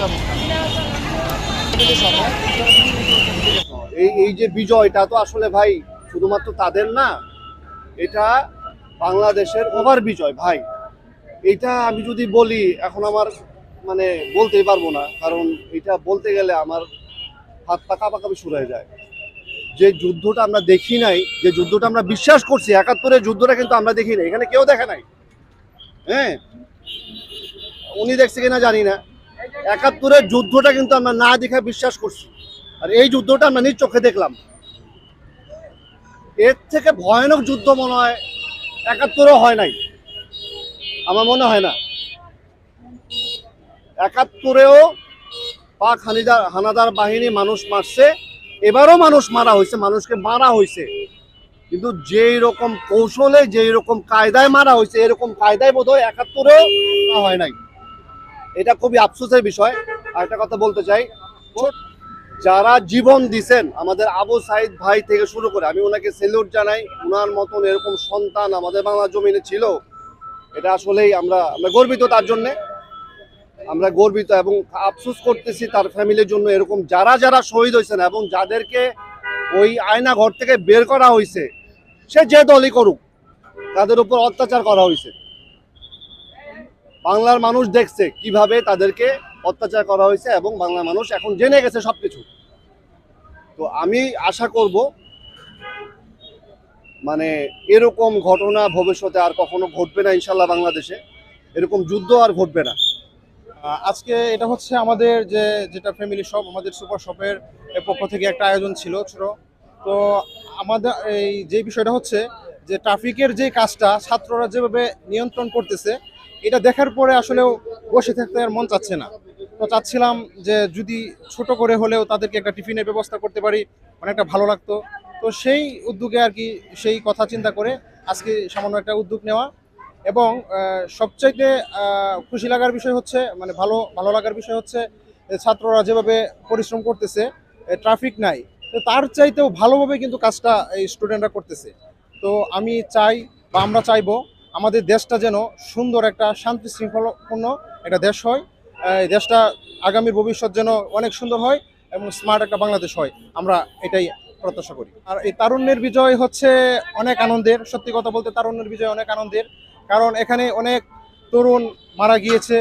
ব্যবস্থা এই এই যে বিজয়টা তো আসলে ভাই শুধুমাত্র তাদের না, এটা বাংলাদেশের ওভার বিজয় ভাই। এটা আমি যদি বলি, এখন আমার মানে বলতেই পারব না, কারণ এটা বলতে গেলে আমার হাত পা কাঁপাকাঁপি শুরু হয়ে যায়। যে যুদ্ধটা আমরা দেখি নাই, যে যুদ্ধটা আমরা বিশ্বাস করছি, একাত্তরের যুদ্ধটা কিন্তু আমরা দেখি নাই, এখানে কেউ দেখে নাই। হ্যাঁ? উনি দেখছে কিনা জানি না। একাত্তরের যুদ্ধটা কিন্তু আমরা না দেখে বিশ্বাস করছি। আর এই যুদ্ধটা আমরা নিজ চোখে দেখলাম। এর থেকে ভয়ানক যুদ্ধ মনে হয় একাত্তরও হয় নাই। আমার মনে হয় না। একাত্তরেও পাক হানিদার হানাদার বাহিনী মানুষ মারছে, এবারও মানুষ মারা হয়েছে, মানুষকে মারা হয়েছে। কিন্তু যেই রকম কৌশলে, যেই রকম কায়দায় মারা হয়েছে, এরকম কায়দায় বোধ হয় একাত্তরেও হয় নাই। এটা খুবই আফসোসের বিষয়। আর একটা কথা বলতে চাই, যারা জীবন দিছেন, আমাদের আবু সাইদ ভাই থেকে শুরু করে, আমি ওনাকে সেলুট জানাই, ওনার মতন এরকম সন্তান আমাদের বাংলা জমিনে ছিল, এটা আসলেই আমরা আমরা গর্বিত তার জন্যে। আমরা গর্বিত এবং আফসোস করতেছি তার ফ্যামিলির জন্য এরকম যারা যারা শহীদ হয়েছেন এবং যাদেরকে ওই আয়না ঘর থেকে বের করা হয়েছে, সে যে দলই করুক, তাদের উপর অত্যাচার করা হয়েছে। বাংলার মানুষ দেখছে কীভাবে তাদেরকে অত্যাচার করা হয়েছে এবং বাংলার মানুষ এখন জেনে গেছে সবকিছু। তো আমি আশা করব মানে এরকম ঘটনা ভবিষ্যতে আর কখনো ঘটবে না ইনশাল্লাহ বাংলাদেশে। এরকম যুদ্ধ আর ঘটবে না। আজকে এটা হচ্ছে আমাদের যে, যেটা ফ্যামিলি শপ আমাদের সুপার শপের পক্ষ থেকে একটা আয়োজন ছিল, ছোট। তো আমাদের এই যে বিষয়টা হচ্ছে যে ট্রাফিকের যে কাজটা ছাত্ররা যেভাবে নিয়ন্ত্রণ করতেছে এটা দেখার পরে আসলেও বসে থাকতে আর মন চাচ্ছে না। তো চাচ্ছিলাম যে যদি ছোট করে হলেও তাদেরকে একটা টিফিনের ব্যবস্থা করতে পারি, অনেকটা ভালো লাগতো। তো সেই উদ্যোগে আর কি সেই কথা চিন্তা করে আজকে সামান্য একটা উদ্যোগ নেওয়া এবং সবচাইতে খুশি লাগার বিষয় হচ্ছে মানে ভালো ভালো লাগার বিষয় হচ্ছে, ছাত্ররা যেভাবে পরিশ্রম করতেছে ট্রাফিক নাই। তো তার চাইতেও ভালোভাবে কিন্তু কাজটা এই স্টুডেন্টরা করতেছে। তো আমি চাই বা আমরা চাইব আমাদের দেশটা যেন সুন্দর একটা শান্তি শৃঙ্খলাপূর্ণ একটা দেশ হয়। এই দেশটা আগামীর ভবিষ্যৎ যেন অনেক সুন্দর হয় এবং স্মার্ট একটা বাংলাদেশ হয়। আমরা এটাই প্রত্যাশা করি। আর এই তারুণ্যের বিজয় হচ্ছে অনেক আনন্দের। সত্যি কথা বলতে তারুণ্যের বিজয় অনেক আনন্দের। কারণ এখানে অনেক তরুণ মারা গিয়েছে।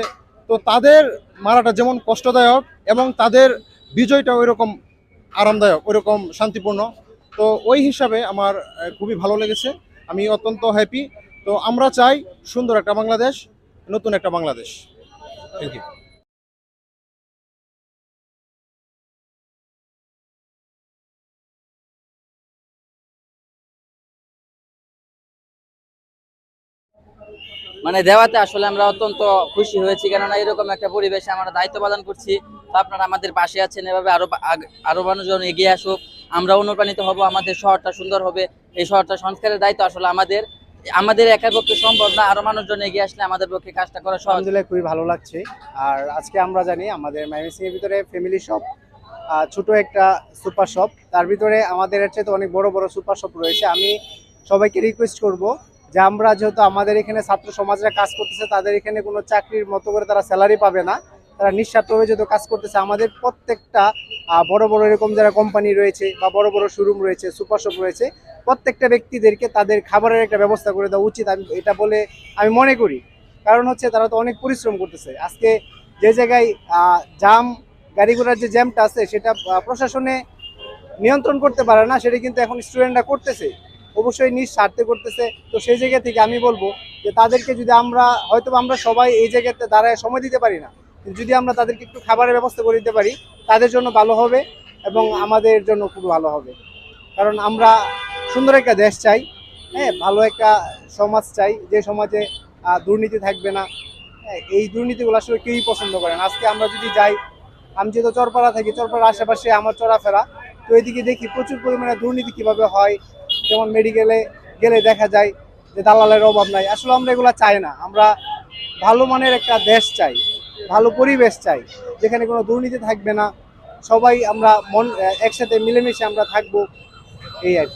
তো তাদের মারাটা যেমন কষ্টদায়ক এবং তাদের বিজয়টা ওই রকম আরামদায়ক ওই রকম শান্তিপূর্ণ। তো ওই হিসাবে আমার খুবই ভালো লেগেছে। আমি অত্যন্ত হ্যাপি তো আমরা চাই সুন্দর একটা বাংলাদেশ, নতুন একটা বাংলাদেশ। থ্যাংক ইউ মানে দেওয়াতে আসলে আমরা অত্যন্ত খুশি হয়েছি, কেননা এরকম একটা পরিবেশে আমরা দায়িত্ব পালন করছি। আপনারা আমাদের পাশে আছেন, এভাবে আরও আরও মানুষজন এগিয়ে আসুক। আমরা অনুপ্রাণিত হব, আমাদের শহরটা সুন্দর হবে। এই শহরটা সংস্কারের দায়িত্ব আসলে আমাদের। আমাদের একার পক্ষে সম্ভব না, আরও মানুষজন এগিয়ে আসলে আমাদের পক্ষে কাজটা করা সহজ। খুবই ভালো লাগছে। আর আজকে আমরা জানি আমাদের ময়মনসিং এর ভিতরে ফ্যামিলি শপ ছোট একটা সুপার শপ তার ভিতরে আমাদের এর চাইতে অনেক বড় বড় সুপার শপ রয়েছে। আমি সবাইকে রিকোয়েস্ট করব যে আমরা যেহেতু আমাদের এখানে ছাত্র সমাজরা কাজ করতেছে, তাদের এখানে কোনো চাকরির মতো করে তারা স্যালারি পাবে না। তারা নিঃস্বার্থভাবে যেহেতু কাজ করতেছে, আমাদের প্রত্যেকটা বড় বড় এরকম যারা কোম্পানি রয়েছে বা বড় বড় শোরুম রয়েছে সুপার শপ রয়েছে, প্রত্যেকটা ব্যক্তিদেরকে তাদের খাবারের একটা ব্যবস্থা করে দেওয়া উচিত। আমি এটা বলে আমি মনে করি। কারণ হচ্ছে তারা তো অনেক পরিশ্রম করতেছে। আজকে যে জায়গায় জাম, গাড়ি ঘোড়ার যে জ্যামটা আছে, সেটা প্রশাসনে নিয়ন্ত্রণ করতে পারে না, সেটা কিন্তু এখন স্টুডেন্টরা করতেছে। অবশ্যই নিজ স্বার্থে করতেছে। তো সেই জায়গা থেকে আমি বলব যে তাদেরকে যদি আমরা হয়তো আমরা সবাই এই জায়গাতে দাঁড়ায় সময় দিতে পারি না যদি আমরা তাদেরকে একটু খাবারের ব্যবস্থা করে দিতে পারি তাদের জন্য ভালো হবে এবং আমাদের জন্য খুব ভালো হবে। কারণ আমরা সুন্দর একটা দেশ চাই হ্যাঁ ভালো একটা সমাজ চাই যে সমাজে দুর্নীতি থাকবে না। হ্যাঁ, এই দুর্নীতিগুলো আসলে কেউই পছন্দ করে না। আজকে আমরা যদি যাই আমি যেহেতু চরপাড়া থাকি চরপাড়ার আশেপাশে আমার চলাফেরা তো এদিকে দেখি প্রচুর পরিমাণে দুর্নীতি কীভাবে হয় যেমন মেডিকেলে গেলে দেখা যায় যে দালালের অভাব নাই। আসলে আমরা এগুলো চাই না। আমরা ভালো মানের একটা দেশ চাই। ভালো পরিবেশ চাই, যেখানে কোনো দুর্নীতি থাকবে না সবাই আমরা মন, একসাথে মিলেমিশে আমরা থাকব, এই আর।